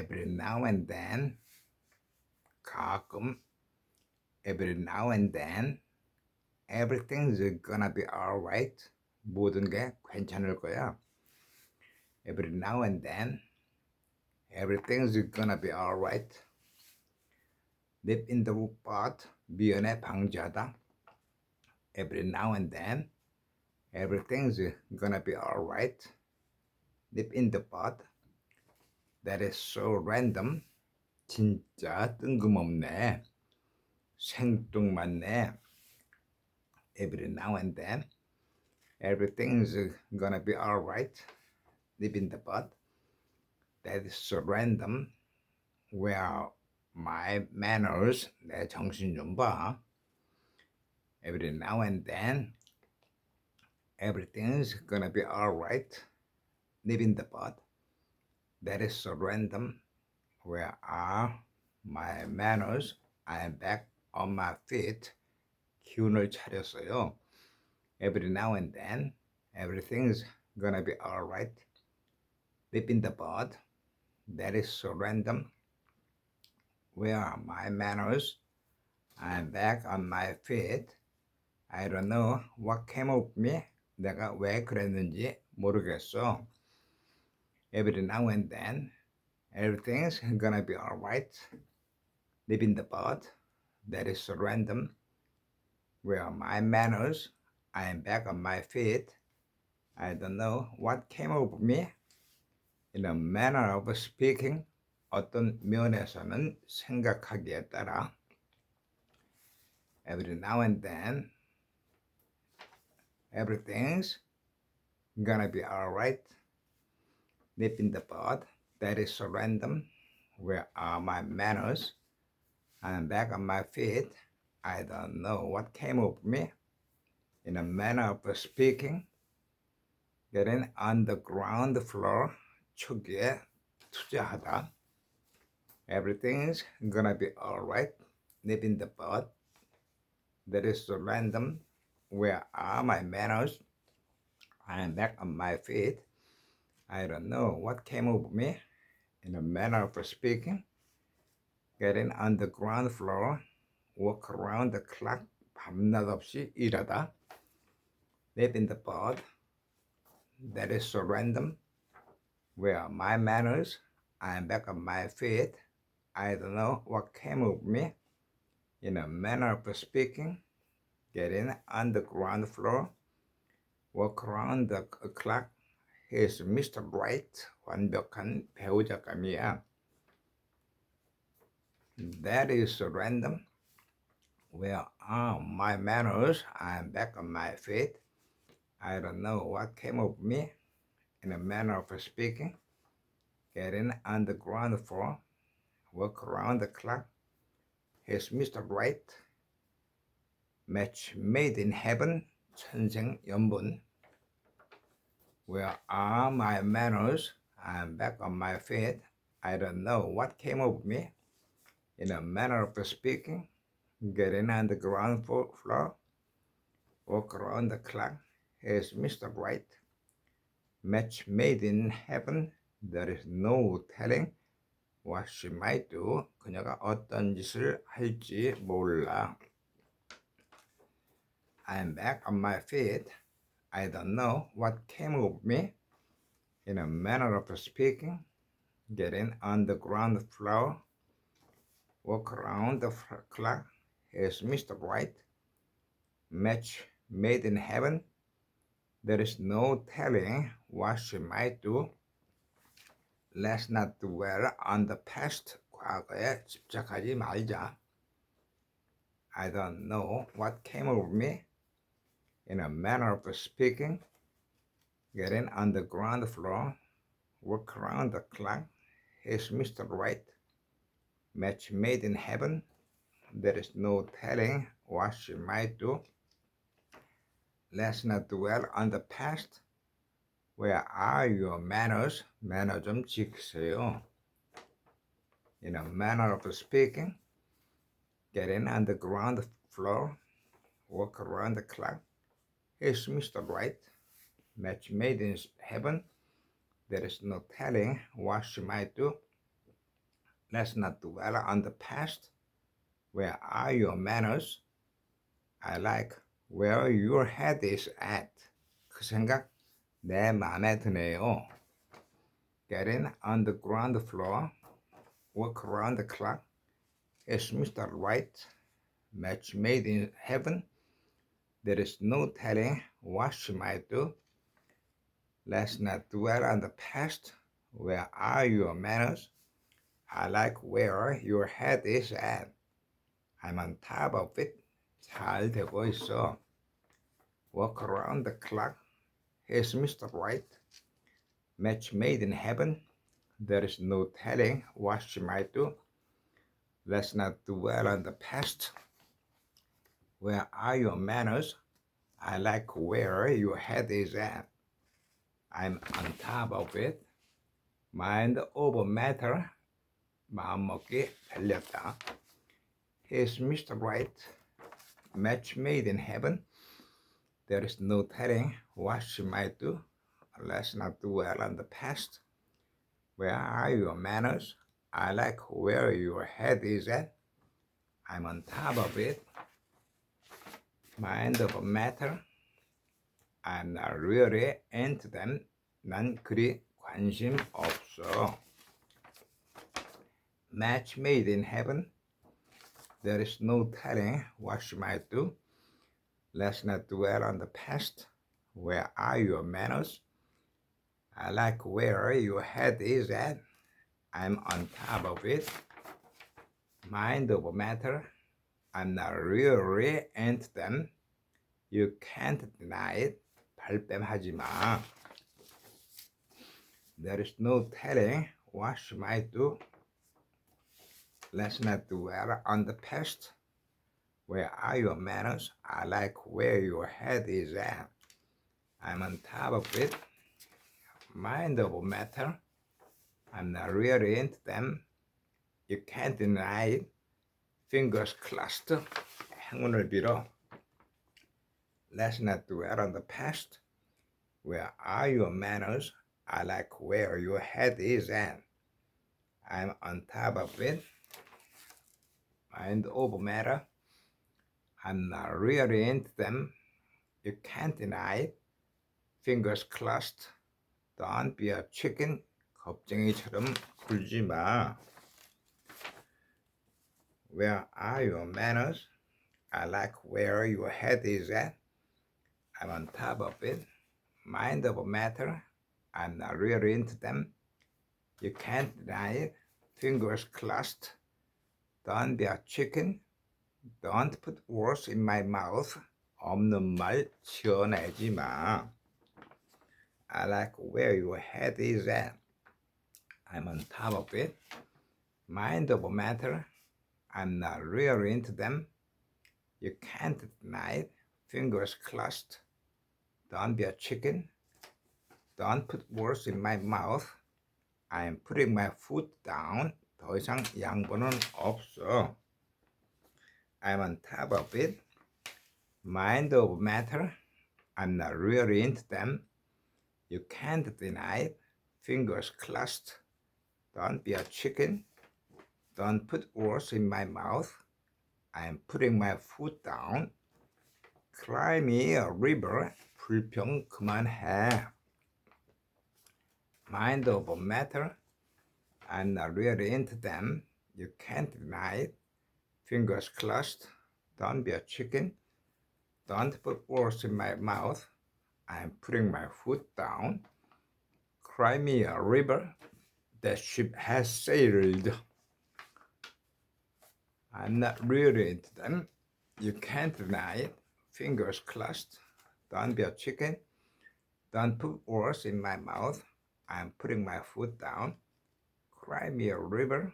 every now and then 가끔 every now and then everything's gonna be alright 모든 게 괜찮을 거야 every now and then everything's gonna be alright nip in the bud 미연에 방지하다 every now and then everything's gonna be alright nip in the bud that is so random 진짜 뜬금없네 생뚱맞네 every now and then everything's gonna be alright nip in the bud that is so random where my manners 내 정신 좀봐 every now and then everything's gonna be alright nip in the bud that is so random where are my manners I am back on my feet 기운을 차렸어요 every now and then everything's gonna be alright nip in the bud that is so random where are my manners I'm back on my feet I don't know what came of me 내가 왜 그랬는지 모르겠어 every now and then everything's gonna be alright nip in the bud that is so random where are my manners I am back on my feet I don't know what came over me in a manner of speaking 어떤 면에서는 생각하기에 따라 every now and then everything's gonna be alright nip in the bud that is so random where are my manners I'm back on my feet I don't know what came over me in a manner of speaking getting on the ground floor 초기에 투자하다 everything's gonna be alright nip in the bud that is so random where are my manners I am back on my feet I don't know what came over me in a manner of speaking getting on the ground floor walk around the clock 밤낮 없이 일하다 nip in the bud that is so random where are my manners I am back on my feet I don't know what came over me in a manner of speaking getting on the ground floor walk around the clock He's Mr. Bright 완벽한 배우자감이야 That is so random Where are my manners I'm back on my feet I don't know what came over me in a manner of speaking getting on the ground floor walk around the clock He's Mr. Bright match made in heaven 천생연분 Where are my manners? I'm back on my feet. I don't know what came over me. In a manner of speaking, getting on the ground floor, walk around the clock. Here's Mr. Bright. Match made in heaven. There is no telling what she might do. 그녀가 어떤 짓을 할지 몰라. I'm back on my feet. I don't know what came over me. In a manner of speaking, getting on the ground floor, walk around the clock. Here's Mr. Bright. Match made in heaven. There is no telling what she might do. Let's not dwell on the past. 과거에 집착하지 말자. I don't know what came over me. In a manner of speaking, getting on the ground floor, work around the clock. He's Mr. Right. Match made in heaven. There is no telling what she might do. Let's not dwell on the past. Where are your manners? 매너 좀 지키세요. In a manner of speaking, getting on the ground floor, walk around the clock. Here's Mr. Right. Match made in heaven. There is no telling what she might do. Let's not dwell on the past. Where are your manners? I like where your head is at. 그 생각 내 마음에 드네요. Getting on the ground floor, walk around the clock. Is Mr. Right? Match made in heaven. There is no telling what she might do. Let's not dwell on the past. Where are your manners? I like where your head is at. I'm on top of it. 잘 되고 있어. Walk around the clock. Here's Mr. Right. Match made in heaven. There is no telling what she might do. Let's not dwell on the past. Where are your manners? I like where your head is at. I'm on top of it. Mind over matter. 마음먹기 달렸다. Here's Mr. Right. Match made in heaven. There is no telling what she might do. Let's not dwell on the past. Where are your manners? I like where your head is at. I'm on top of it. Mind of matter. I'm not really into them. 난 그리 관심 없어. Match made in heaven. There is no telling what she might do. Let's not dwell on the past. Where are your manners? I like where your head is at. I'm on top of it. Mind over matter. I'm not really into them. You can't deny it. 발뺌하지 마. There is no telling what she might do. Let's not dwell on the past. Where are your manners? I like where your head is at. I'm on top of it. Mind over matter. I'm not really into them. You can't deny it. Fingers crossed. 행운을 빌어. Let's not dwell on the past. Where are your manners? I like where your head is at. I'm on top of it. Mind over matter. I'm not really into them. You can't deny it. Fingers crossed. Don't be a chicken. 겁쟁이처럼 굴지 마. Where are your manners? I like where your head is at. I'm on top of it. Mind over matter. I'm not really into them. You can't deny it. Fingers crossed. Don't be a chicken. Don't put words in my mouth. 없는 말 지어내지 마. I like where your head is at. I'm on top of it. Mind over matter. I'm not really into them. You can't deny it. Fingers crossed. Don't be a chicken. Don't put words in my mouth. I'm putting my foot down. 더 이상 양보는 없어. I'm on top of it. Mind over matter. I'm not really into them. You can't deny it. Fingers crossed. Don't be a chicken. Don't put words in my mouth. I'm putting my foot down. Cry me a river. 불평 그만해. Mind over matter. I'm not really into them. You can't deny it. Fingers crossed. Don't be a chicken. Don't put words in my mouth. I'm putting my foot down. Cry me a river. The ship has sailed. I'm not really into them. You can't deny it. Fingers crossed. Don't be a chicken. Don't put words in my mouth. I'm putting my foot down. Cry me a river.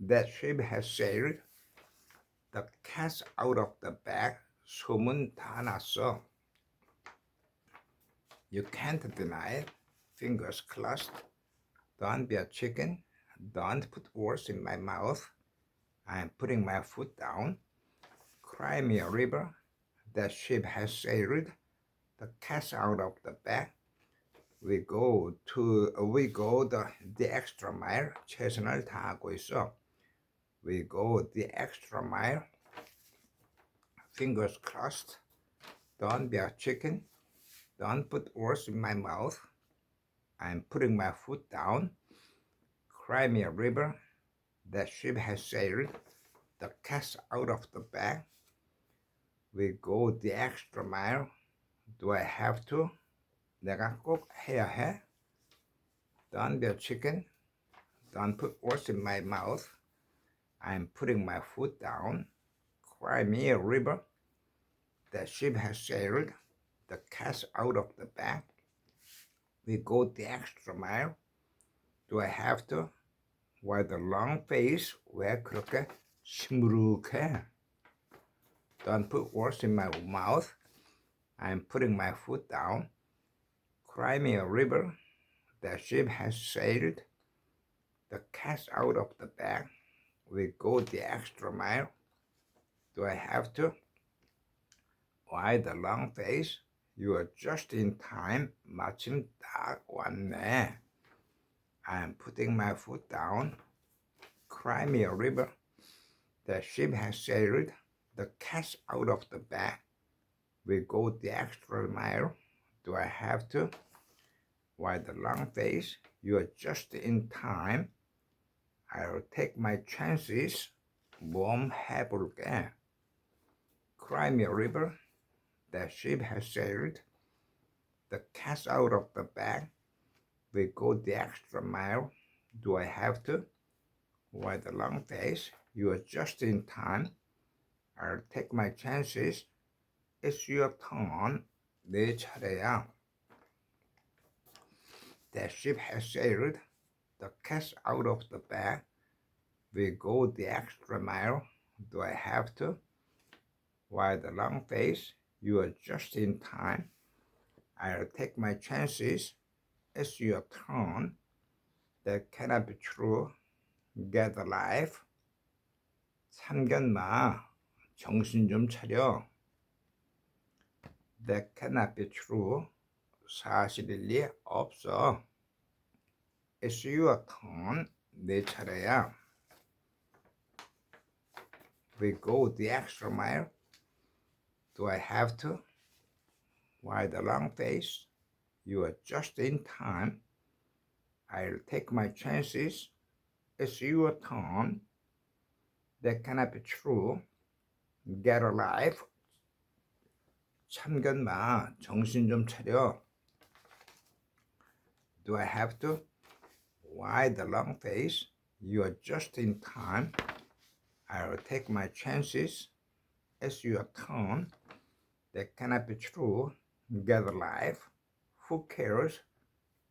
That ship has sailed. The cat's out of the bag. 소문 다 났어. You can't deny it. Fingers crossed. Don't be a chicken. Don't put words in my mouth. I'm putting my foot down. Cry me a river. The ship has sailed. The cat's out of the bag. We go to we go the the extra mile. 최선을 다하고 있어. We go the extra mile. Fingers crossed. Don't be a chicken. Don't put words in my mouth. I'm putting my foot down. Cry me a river. The ship has sailed. The cat's out of the bag. We go the extra mile. Do I have to? 내가 꼭 해야 해? Don't be a chicken. Don't put words in my mouth. I'm putting my foot down. Cry me a river. The ship has sailed. The cat's out of the bag. We go the extra mile. Do I have to? Why the long face 왜 그렇게 시무룩해? Don't put words in my mouth. I'm putting my foot down. Cry me a river. The ship has sailed. The cat's out of the bag. We go the extra mile. Do I have to? Why the long face? You are just in time. 마침 딱 왔네. I am putting my foot down. Crimea River. The ship has sailed. The cat's out of the bag. We go the extra mile. Do I have to? Why the long face? You are just in time. I'll take my chances. Warm Hamburger. Crimea River. The ship has sailed. The cat's out of the bag We go the extra mile. Do I have to? Why the long face? You are just in time. I'll take my chances. It's your turn. 내 차례야. The ship has sailed. The cat's out of the bag. We go the extra mile. Do I have to? Why the long face? You are just in time. I'll take my chances. It's your turn. That cannot be true. Get alive. 참견마. 정신 좀 차려. That cannot be true. 사실일 리 없어. It's your turn. 내 차례야. We go the extra mile. Do I have to? Why the long face? You are just in time. I'll take my chances. It's your turn. That cannot be true. Get alive. 참견 마. 정신 좀 차려. Do I have to? Why the long face? You are just in time. I'll take my chances. It's your turn. That cannot be true. Get alive. Who cares?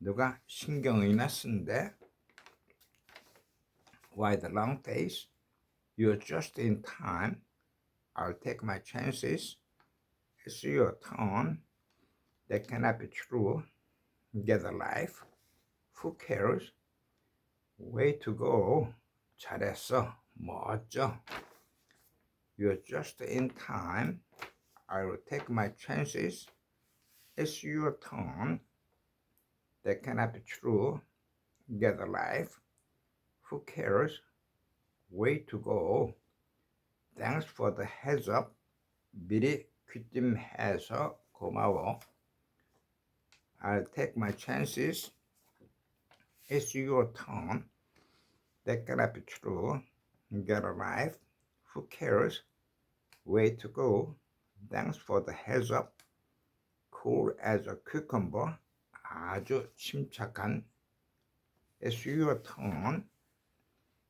누가 신경이나 쓴대? Why the long face? You're just in time. I'll take my chances. It's your turn. That cannot be true. Get alive. Who cares? Way to go. 잘했어. 멋져. You're just in time. I will take my chances. It's your turn. That cannot be true. Get alive. Who cares? Way to go. Thanks for the heads up. 미리 귀띔해서 고마워. I'll take my chances. It's your turn. That cannot be true. Get alive. Who cares? Way to go. Thanks for the heads up. Cool as a cucumber. 아주 침착한. It's your turn.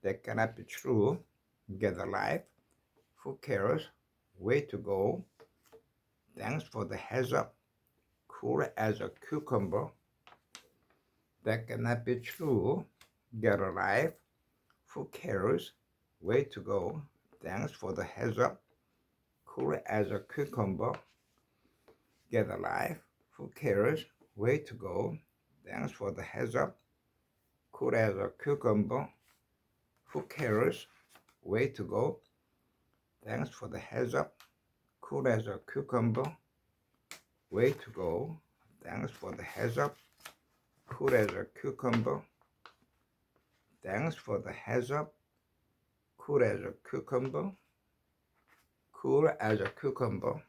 That cannot be true. Get alive. Who cares? Way to go. Thanks for the heads up. Cool as a cucumber. That cannot be true. Get alive. Who cares? Way to go. Thanks for the heads up. Cool as a cucumber. Get a life. Who cares? Way to go. Thanks for the heads up. Cool as a cucumber. Who cares? Way to go. Thanks for the heads up. Cool as a cucumber. Way to go. Thanks for the heads up. Cool as a cucumber. Thanks for the heads up. cool as a cucumber, cool as a cucumber.